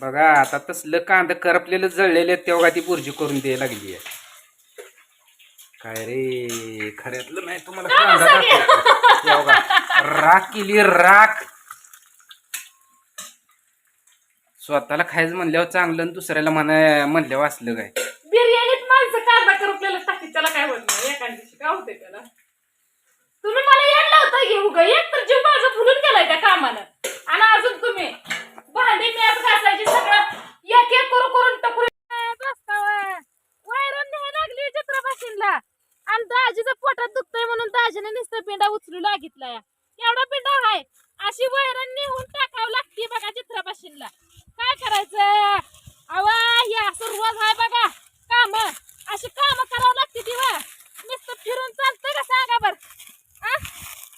बघा आता तसलं कांदा करपलेलं जळलेलं तेव्हा ती बुर्जी करून द्यायला लागली आहे. काय रे खऱ्यातलं नाही तुम्हाला कांदा दाखवतो. हे बघा, राख केली राख. स्वतःला खायचं म्हणल्यावर चांगलं आणि दुसऱ्याला म्हणा म्हणल्यावर असलं काय? बिर्याणीत माणसं कांदा करपलेला टाकी त्याला काय होत नाही एका दिवशी काय होतंय त्याला? तुम्ही मला होता घेऊ ग एक तर जीव माझा फुलून गेलाय त्या कामानं. आणि अजून तुम्ही भांडी मॅच घासायची सगळं. एक एक करू करून टकरू वैरण न्याय लागली चित्रपाशीनला आणि दाजीचं पोटात दुखतंय म्हणून दाजीने नुसतं पिंडा उचलू लागितला एवढा पिंडा आहे अशी वैरण नेहून टाकावं लागते बघा चित्रपाशीनला काय करायचं अवा हे असं रोज आहे बघा काम अशी काम करावं लागते ती वा नुसतं फिरून चालतंय का सांगा बर आ?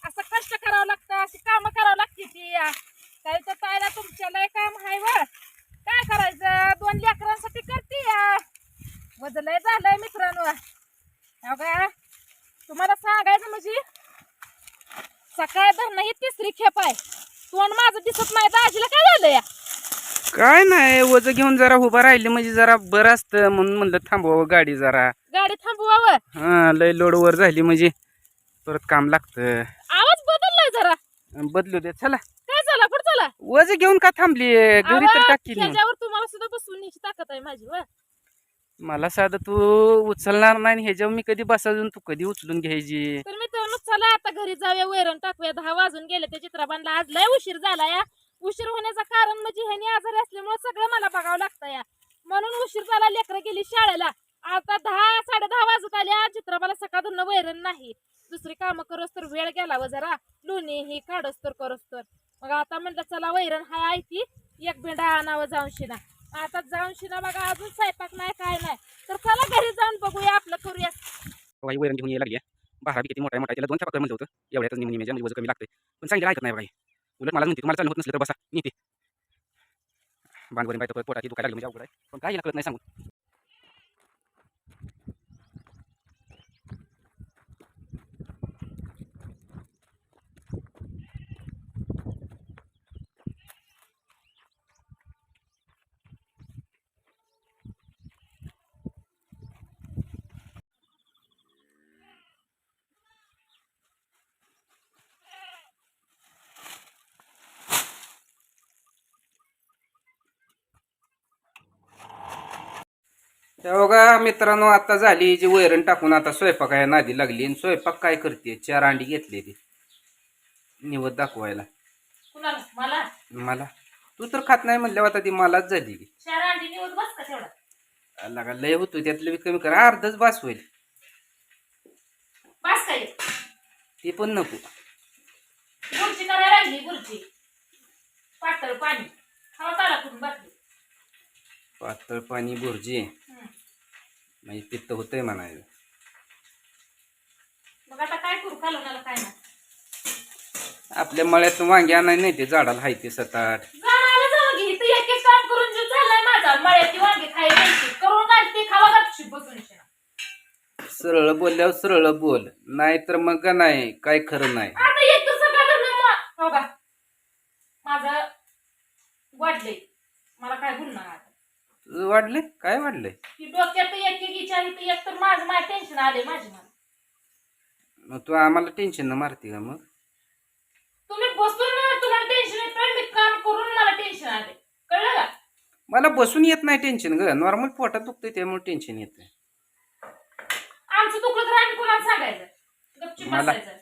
असं कष्ट करावं लागतं अशी काम करावं लागते ती काय तर तायला तुमच्या लय काम आहे व काय करायचं दोन लेकरांसाठी करते या वजलय झालंय मित्रांनो का तुम्हाला सांगायचं म्हणजे सकाळ धरणं ही तिसरी खेप आहे. तोंड माझं दिसत नाही दाजीला काय झालं या काय नाही वज घेऊन जरा उभं राहिले म्हणजे जरा बरं असतं म्हणून म्हणलं थांबवावं गाडी जरा. गाडी थांबवावं? हा लय लोड वर झाली म्हणजे परत काम लागतं. आवाज बदललाय जरा. बदलू दे चला. काय झाला? कुठं झाला वज घेऊन का थांबली? घरी तर आवा, टाकी नेऊन. ह्याच्यावर तुम्हाला सुद्धा न्यायची ताकद आहे माझी व. मला साधं तू उचलणार नाही ह्याच्यावर मी कधी बसायजून तू कधी उचलून घ्यायची? तर मित्रांनो चला आता घरी जाऊया वैरण टाकूया. दहा वाजून गेले त्या चित्रपानला आज लय उशीर झाला या. उशीर होण्याचं कारण म्हणजे ह्याने आजारी असल्यामुळे सगळं मला बघावं लागतं या. म्हणून उशीर झाला लेकरं गेली शाळेला. आता दहा साडे दहा वाजत आल्या चित्रपाला सकाळ वैरण नाही. दुसरी कामं करोस तर वेळ गेला व जरा. लोणी ही काढस तर करस तर. मग आता म्हणलं चला वैरण हाय आहे ती एक भेंडा आणावं जाऊन शिना. आता जाऊन शिना बघा अजून स्वयंपाक नाही काय नाही. तर चला घरी जाऊन बघूया आपलं करूया वाई वैरण घेऊन यायला लागली बारा किती मोठा मोठा त्याला दोन चार कर म्हणलं होतं. एवढ्याच निमी निमेजा म्हणजे वजन कमी लागते पण सांगितलं ऐकत नाही बाई. उलट मला म्हणते तुम्हाला चालू होत नसलं तर बसा. नीते. बांधवरी बाई तर पोटाची दुखायला लागली म्हणजे अवघड आहे. पण काय याला कळत नाही सांगून. बघा मित्रांनो आता झाली जी वैरण टाकून आता स्वयंपाक आहे नादी लागली. आणि स्वयंपाक काय करते? चार अंडी घेतली ती. निवत दाखवायला. मला? मला. तू तर खात नाही म्हणल्यावर आता ती मलाच झाली. निवड लागा लय होतो त्यातलं बी कमी कर. अर्धच बास होईल. ती पण नको. पातळ पाणी. खावा काला करून बाटली पातळ पाणी बुर्जी हम्म. म्हणजे पित्त होतंय म्हणायचं. मग आता काय करू? कालवणाला काय नाही? आपल्या मळ्यात वांगी आणाय नाही ते झाडाला हाय ते सताट जाणायला जावं घे. इथं एक एक काम करून जीव झालाय माझा मळ्याची वांगी खायला द्यायची. करून घालते खावा घालची बसून शिना. सरळ बोलल्यावर सरळ बोल. नाहीतर मग का नाही काय खरं नाही. आता एक तर सगळं धरणं मा- हो माझं वाढलंय. मला काय बोलणार आता. तुझं वाढले? काय वाढलंय ती डोक्यात एक एक इथं एक तर माझं माझं टेन्शन आले माझे मला मग तू आम्हाला टेन्शन न मारते का मग? तुम्ही बसून तुम्हाला टेन्शन येतं मी काम करून मला टेन्शन आले कळलं का? मला बसून येत नाही टेन्शन ग. नॉर्मल पोटात दुखतंय त्यामुळे टेन्शन येतं आमचं दुखलं तर आम्ही कोणाला सांगायचं? गपचूप मला- बसायचं.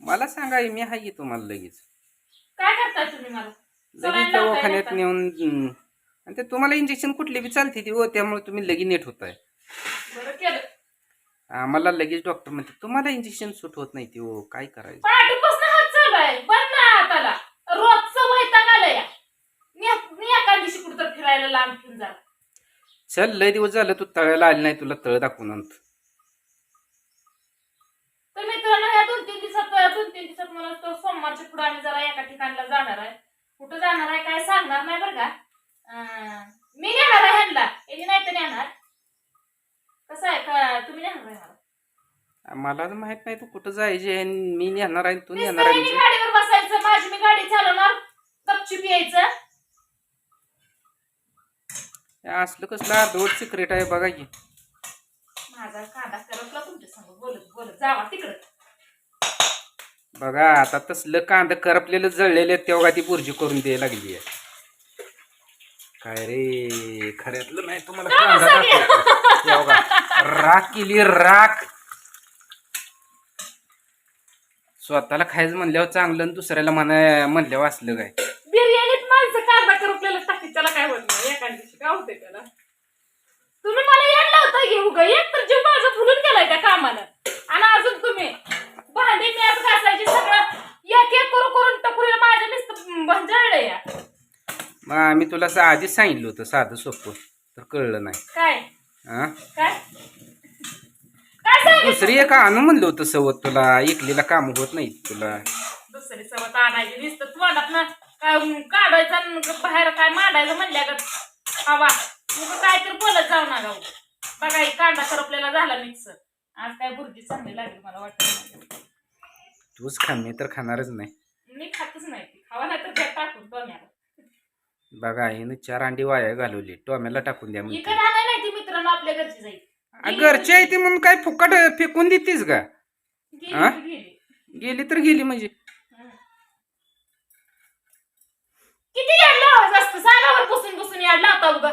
मला सांगा मी की तुम्हाला लगेच? काय करताय तुम्ही मला? लगेच लावताय दवाखान्यात? नेऊन. आणि ते तुम्हाला इंजेक्शन कुठली बी चालते ती हो त्यामुळे तुम्ही लगेच नेट होत आहे बरं केलं. आम्हाला लगेच डॉक्टर म्हणते तुम्हाला इंजेक्शन सूट होत नाही ती हो काय करायचं? चालू लय दिवस झालं तू तळायला आली नाही तुला तळ दाखवून आणतो. तर मित्रांनो ह्या दोन तीन दिवसात दोन तीन दिवसात मला तो सोमवारच्या पुढे आम्ही जरा एका ठिकाणला जाणार आहे. कुठं जाणार आहे काय सांगणार नाही बरं का? मी नेणार आहे ह्यांना यांनी नाही तर नेणार कसं आहे का तुम्ही नेणार आहे मला मला तर माहीत नाही तू कुठं जायचे मी नेणार आहे तू नुसतं नेणार आहे यांनी म्हणजे गाडीवर बसायचं माझी मी गाडी चालवणार गपचूप यायचं हे असलं कसलं अर्धवट सिक्रेट आहे बघा की माझा कांदा करपला तुमच्यासमोर बोलत बोलत जावा तिकडं बघा आता तसलं कांदा करपलेलं जळलेलं तेव्हा ती बुर्जी करून द्यायला लागली आहे काय रे? खऱ्यातलं नाही तुम्हाला का कांदा बसा दाखवतो. हे बघा, राख केली राख. स्वतःला खायचं म्हणल्यावर चांगलं आणि दुसऱ्याला म्हणा म्हणल्यावर असलं काय? बिर्याणीत माणसं कांदा करपलेला टाकी त्याला काय होत नाही. एका दिवशी काय होते त्याला? तुम्ही मला यायला लावता घेऊ ग एक तर जीव माझा फुलून गेलाय त्या कामानं. आणि अजून तुम्ही भांडी मॅच घासायची सगळं एक एक करू करून टकुरीला माझ्या नुसतं भंजाळलं या. मग आम्ही तुला असं आधीच सांगितलं होतं साधं सोपं. तर कळलं नाही. काय? हा? काय? काय सांगितलं दुसरी एक आणू म्हणलं होतं सवत तुला. एकलीला काम होत नाही तुला. दुसरी सवत आणायची नुसतं. तोंडात काय काढायचं आणि बाहेर काय मांडायचं म्हणल्या ग हवा. मग काय तर बोलत जाऊ ना गाऊ बघा ही कांदा करपलेला झाला मिक्स आज काय बुर्जी चांगली लागली मला वाटत. तूच खा मी तर खाणारच नाही. मी खातच नाही. ती खावा नाही तर घ्या टाकून टोम्याला बघा हिनं चार अंडी वाया घालवली. टोमॅला टाकून द्या म्हणते. इकडे आणाय नाही ती मित्रांनो आपल्या घरची जाईल आ, घरची आहे ती म्हणून काय फुकट फेकून देतीस का गेली? तर गेली. गेली तर गेली म्हणजे. हं. किती याड लावायचं असतं? सांगावर पुसून पुसून याड लावता उगा.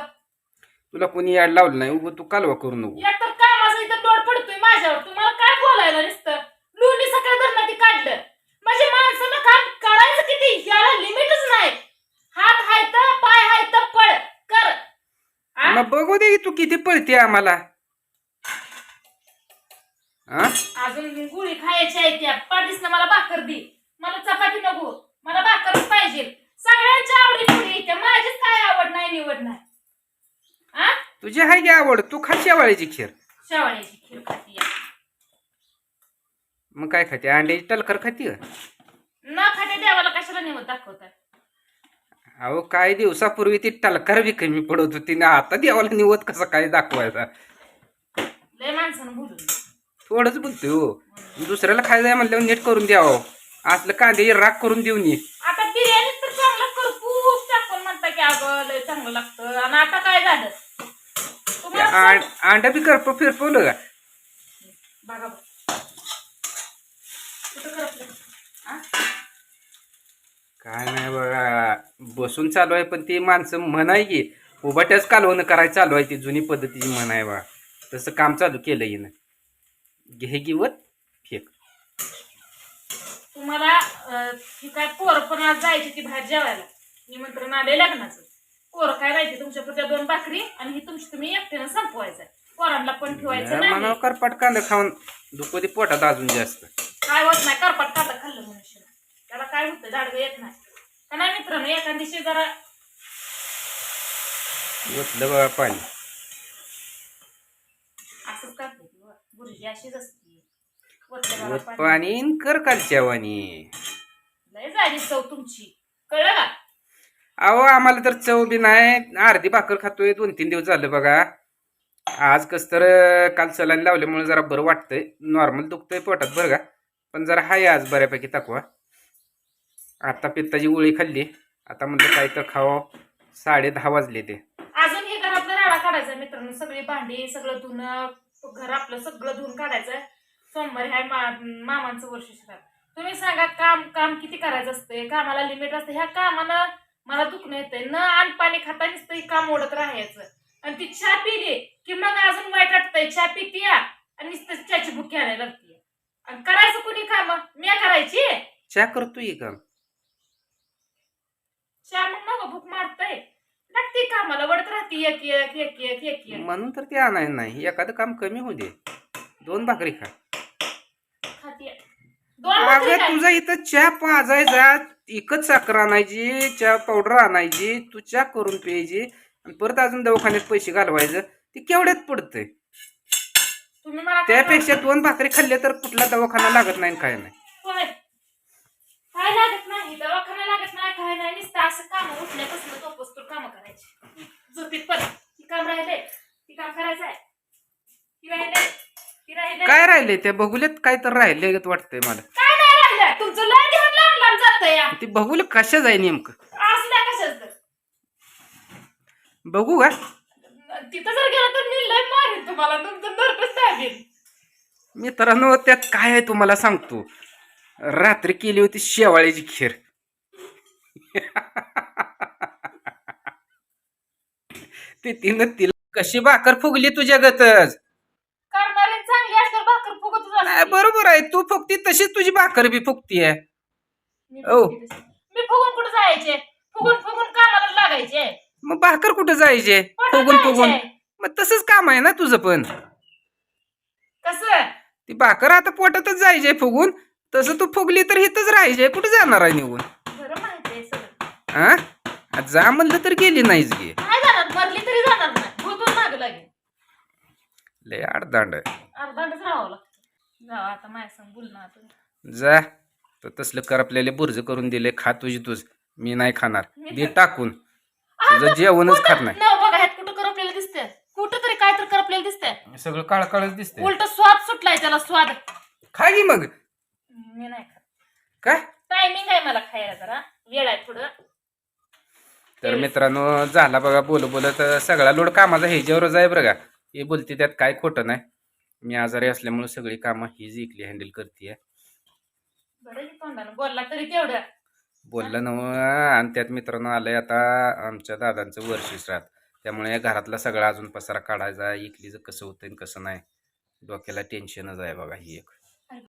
तुला कोणी याड लावलं नाही उगं तू कालवा करू नको. तर कामाचा इथं पडतोय माझ्यावर. तुम्हाला काय बोलायला नुसतं? लोणी सकाळ धरणं ती काढलं. म्हणजे माणसानं काम करायचं किती? याला लिमिटच नाही. पाय पळ कर. आ? मग बघू दे की तू किती पळते आम्हाला. हा अजून गुळी खायची आहे त्या मला भाकर दे. मला चपाती नको. मला भाकरच पाहिजे. सगळ्यांच्या आवडी माझीच काय आवड नाही निवड नाही. आ? तुझी आहे की आवड? तू खा शेवाळ्याची खीर. शेवाळ्याची खीर खाती या. मग काय खाते? अंड्याची टलकर खाती का? न खाते देवाला कशाला निवड दाखवतात अहो काय दिवसापूर्वी ती टलकर बी कमी पडत होती ना. आता देवाला निवत कसं काय दाखवायचा? लय माणसानं बोलून थोडंच बोलतोय हो. दुसऱ्याला आहे म्हणल्यावर नीट करून द्यावं असलं कांद्याची राख करून देऊ नये आता बिर्याणी तर चांगलं करपूस टाकून म्हणता की अगं लय चांगलं लागतं. आणि आता काय झालं? तुम्हाला आं- अंडा बी करप फिरपवलं का? बघा बघ. कुठं करपलं? आ? काय नाही बघा बसून चालू आहे पण ती माणसं म्हणाय की उभाट्याच कालवणं करायचं चालू आहे ती जुनी पद्धतीची म्हण आहे बा तसं काम चालू केलं हिनं. घे गिवत फेक. तुम्हाला अं, ही काय पोर पण आज जायची ती बाहेर जेवायला. निमंत्रण आले लग्नाचं. पोर काय राहायची तुमच्या पुढच्या दोन भाकरी आणि ही तुमची तुम्ही एकट्यानं संपवायचं पोरांना पण ठेवायचं नाही. करपाट कांदा खाऊन ती पोटात अजून जास्त. काय होत नाही करपाट काटा खाल्लं त्याला काय होतं? दाडगं येत नाही. का नाही मित्रांनो एखाद दिवशी जरा ओतलं बघा पाणी. असंच करते ती व. बुरजी अशीच असते पाणी. कर कालच्या वाणी लय झाली चव तुमची. कळलं का? अहो आम्हाला तर चव बी नाही. अर्धी भाकर खातोय. दोन तीन दिवस झालं बघा. आज कस तर काल सलाईन लावल्यामुळे जरा बरं वाटतंय. नॉर्मल दुखतंय पोटात बरं का? पण जरा हाय आज बऱ्यापैकी तकवा. आता पित्ताची गोळी खाल्ली. आता म्हणलं काय तर खावं. साडे दहा वाजले ते. अजून हे घरातलं राडा काढायचा मित्रांनो. सगळी भांडी सगळं धुणं घर आपलं सगळं धुवून काढायचं सोमवारी हाय मा मामांचं वर्ष श्राद्ध तुम्ही सांगा काम काम किती करायचं असतंय? कामाला लिमिट असतं. ह्या कामानं मला दुखणं येतंय. न अन्न पाणी खाता नुसतं हे काम ओढत राहायचं. आणि ती चहा पिली की मग अजून वाईट वाटतंय. चहा पिती आणि नुसतं चहाची बुकी आणायला लागते आणि करायचं कुणी काम? मी करायची? चहा करतोय का? चहा मग नको भूक मारतय. लागते कामाला वडत राहते एक एक एक एक एक एक. म्हणून तर ते आणायला नाही. एखादं काम कमी होऊ दे. दोन भाकरी खा. खाते. दोन भाकरी अगं काय? तुझा इथं चहा पाजायचा एकच साखर आणायची चहा पावडर आणायची तू चहा करून प्यायची आणि परत अजून दवाखान्यात पैसे घालवायचं. ते केवढ्यात पडतंय? तुम्ही मला काय त्यापेक्षा दोन भाकरी खाल्ल्या तर कुठला दवाखाना लागत नाही आणि काय नाही. होय. काय लागत नाही? दवाखाना लागत नाही काय नाही? नुसतं असं काम उठल्यापासून काम करायची. झोपीत पण. ती काम राहिले ती काम करायचं आहे. ती राहिले ती राहिले काय राहिले त्या बघुल्यात काय तर राहिले वाटतंय मला. काय नाही राहिलं तुमचं लय ध्यान लांब लांब जातं या. ते बघुल कशा जाय नेमकं. असल्या कशाच बघू का? तिथं जर गेला तर मी लय मारेन तुम्हाला. तुमचं नरकच मित्रांनो त्यात काय आहे तुम्हाला सांगतो. रात्री केली होती शेवाळ्याची खीर. ती तिनं तिला कशी भाकर फुगली तुझ्या गतच? करणारे चांगली असल्यावर भाकर फुगतच नाही असते. बरोबर आहे. तू फुगती तशीच तुझी भाकर बी फुगतीये मी ओ. फुगते तशी. मी फुगून कुठं जायचे? फुगून फुगून कामाला लागायचे. मग भाकर कुठं जायचे? फुगून फुगून जायचे. मग तसंच काम आहे ना तुझं पण. कसं? ती भाकर आता पोटातच जायचे फुगून. तसं तू फुगली तर इथंच राहायचे कुठे जाणार आहे निघून? बरं माहिती आहे सगळं. हा आ, जा म्हणलं तर गेली नाहीच गे. नाही जाणार. मरली तरी जाणार नाही. भूतून माग लागेल. लय आडदांड अर्धांडच राहावं लागतं. जावा आता माझ्या संग बोलणार तुम्ही जा. तर तसलं करपलेले बुर्ज करून दिले. खा तुझी तुझ मी नाही खाणार. दे टाकून. तुझं जेवणच खात नाही. न बघा ह्यात कुठं करपलेलं दिसतंय? कुठं तरी काय तर करपलेलं दिसतंय. सगळं काळ काळच दिसतंय. उलट स्वाद सुटलाय त्याला स्वाद. खा की मग. मी नाही खात. काय? टायमिंग आहे मला खायला जरा. वेळ आहे थोडं. तर मित्रांनो झाला बघा बोल बोलत सगळा लोड कामाचा ह्याच्यावरच आहे का हे बोलते त्यात काय खोटं नाही. मी आजारी असल्यामुळे सगळी कामं हीच इकली हँडल करते बरं की तोंडानं. बोलला तरी तेवढं. बोललं नव आणि त्यात मित्रांनो आलंय आता आमच्या दादांचं वर्ष श्राद्ध त्यामुळे घरातला सगळा अजून पसारा काढायचा इकलीचं कसं होतं कसं नाही. डोक्याला टेन्शनच आहे बघा ही एक.